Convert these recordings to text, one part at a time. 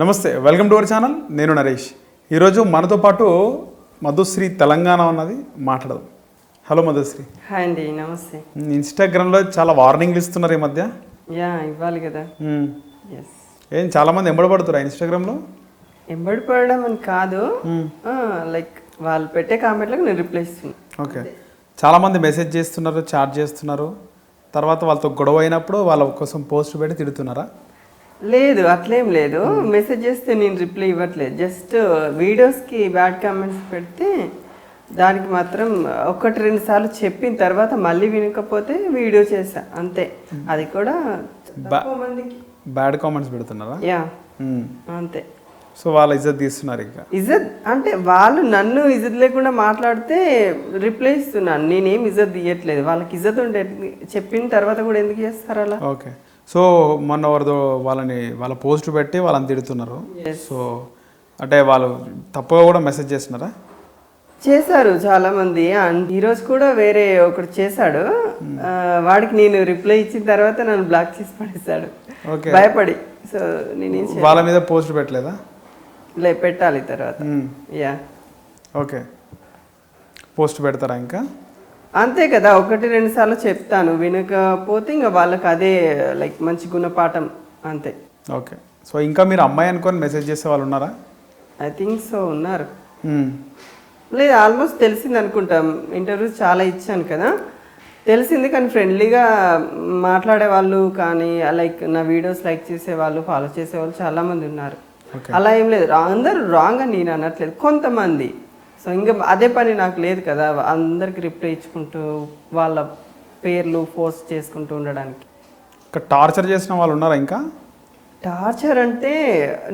నమస్తే welcome to our channel. నేను నరేష్. ఈరోజు మనతో పాటు మధుశ్రీ తెలంగాణ ఉన్నది మాట్లాడదాం. హలో మధుశ్రీ. హాయ్ అండి నమస్తే. ఇన్స్టాగ్రామ్లో చాలా వార్నింగ్లు ఇస్తున్నారు ఈ మధ్య. యా ఇవ్వాలి కదా. ఏం చాలామంది ఎంబడబడుతున్నారు ఇన్స్టాగ్రామ్లో? ఎంబడి పడడం అని కాదు. లైక్ వాళ్ళు పెట్టే కామెంట్లకు నేను రిప్లై ఇస్తున్నాను ఓకే. చాలామంది మెసేజ్ చేస్తున్నారు చాట్ చేస్తున్నారు. తర్వాత వాళ్ళతో గొడవ అయినప్పుడు వాళ్ళ కోసం పోస్ట్ పెట్టి తిడుతున్నారా? లేదు అట్లేం లేదు. మెసేజ్ చేస్తే నేను రిప్లై ఇవ్వట్లేదు. జస్ట్ వీడియోస్కి బ్యాడ్ కామెంట్స్ పెడితే దానికి మాత్రం ఒకటి రెండు సార్లు చెప్పిన తర్వాత మళ్ళీ వినకపోతే వీడియో చేసా అంతే. అది కూడా మందికి. బ్యాడ్ కామెంట్స్ పెడుతున్నారా? Yeah hmm. అంతే. సో వాళ్ళ ఇజ్జత్ తీస్తున్నారు ఇంకా. ఇజ్జత్ అంటే వాళ్ళు నన్ను ఇజ్జత్ లేకుండా మాట్లాడితే రిప్లై ఇస్తున్నాను. నేనేం ఇజ్జత్ తీయట్లేదు. వాళ్ళకి ఇజ్జత్ ఉండే చెప్పిన తర్వాత కూడా ఎందుకు చేస్తారు అలా? ఓకే సో మొన్న ఎవరిదో వాళ్ళని వాళ్ళ పోస్ట్ పెట్టి వాళ్ళని తిడుతున్నారు. సో అంటే వాళ్ళు తప్పుగా కూడా మెసేజ్ చేస్తున్నారా? చేశారు చాలా మంది అండ్ ఈరోజు కూడా వేరే ఒకడు చేశాడు. ఆ, వాడికి నేను రిప్లై ఇచ్చిన తర్వాత నన్ను బ్లాక్ చేసి పడేశాడు. ఓకే. భయపడి. సో నేనేం వాళ్ళ మీద పోస్ట్ పెట్టలేదా? లే పెట్టాలి తర్వాత. Yeah okay. పోస్ట్ పెడతారా ఇంకా? అంతే కదా ఒకటి రెండు సార్లు చెప్తాను వినకపోతే ఇంకా వాళ్ళకి అదే లైక్ మంచి గుణపాఠం అంతే. ఓకే. సో ఇంకా మీరు అమ్మాయి అనుకొని మెసేజ్ చేసే వాళ్ళు ఉన్నారా? ఐ థింక్ సో ఉన్నారు. మ్మ్. లేదు ఆల్మోస్ట్ తెలిసింది అనుకుంటాం ఇంటర్వ్యూస్ చాలా ఇచ్చాను కదా. తెలిసింది కానీ ఫ్రెండ్లీగా మాట్లాడే వాళ్ళు కానీ లైక్ నా వీడియోస్ లైక్ చేసేవాళ్ళు ఫాలో చేసేవాళ్ళు చాలా మంది ఉన్నారు. అలా ఏం లేదు. అందరూ రాంగ్ అని నేను అనట్లేదు. కొంతమంది. సో ఇంకా అదే పని నాకు లేదు కదా అందరికి రిప్లై ఇచ్చుకుంటూ వాళ్ళ పేర్లు పోస్ట్ చేసుకుంటూ ఉండడానికి. ఇంకా టార్చర్ చేసిన వాళ్ళు ఉన్నారా ఇంకా? టార్చర్ అంటే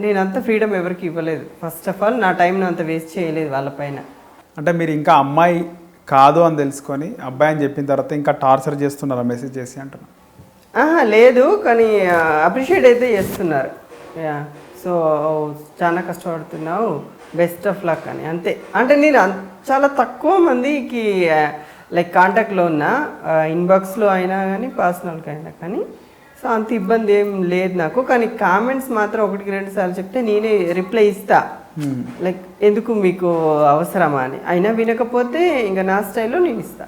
నేను అంత ఫ్రీడమ్ ఎవరికి ఇవ్వలేదు. ఫస్ట్ ఆఫ్ ఆల్ నా టైం అంత వేస్ట్ చేయలేదు వాళ్ళపైన అంటే మీరు ఇంకా అమ్మాయి కాదు అని తెలుసుకొని అబ్బాయి అని చెప్పిన తర్వాత ఇంకా టార్చర్ చేస్తున్నారా మెసేజ్ చేసి అంటున్నా? ఆహా లేదు కానీ అప్రిషియేట్ అయితే చేస్తున్నారు. యా సో చాలా కష్టపడుతున్నావు. బెస్ట్ ఆఫ్ లక్ అని. అంతే. అంటే నేను చాలా తక్కువ మందికి లైక్ కాంటాక్ట్లో ఉన్నా. ఇన్బాక్స్లో అయినా కానీ పర్సనల్గా అయినా కానీ. సో అంత ఇబ్బంది ఏం లేదు నాకు. కానీ కామెంట్స్ మాత్రం ఒకటికి రెండు సార్లు చెప్తే నేనే రిప్లై ఇస్తా. లైక్ ఎందుకు మీకు అవసరమా అని. అయినా వినకపోతే ఇంకా నా స్టైల్లో నేను ఇస్తా.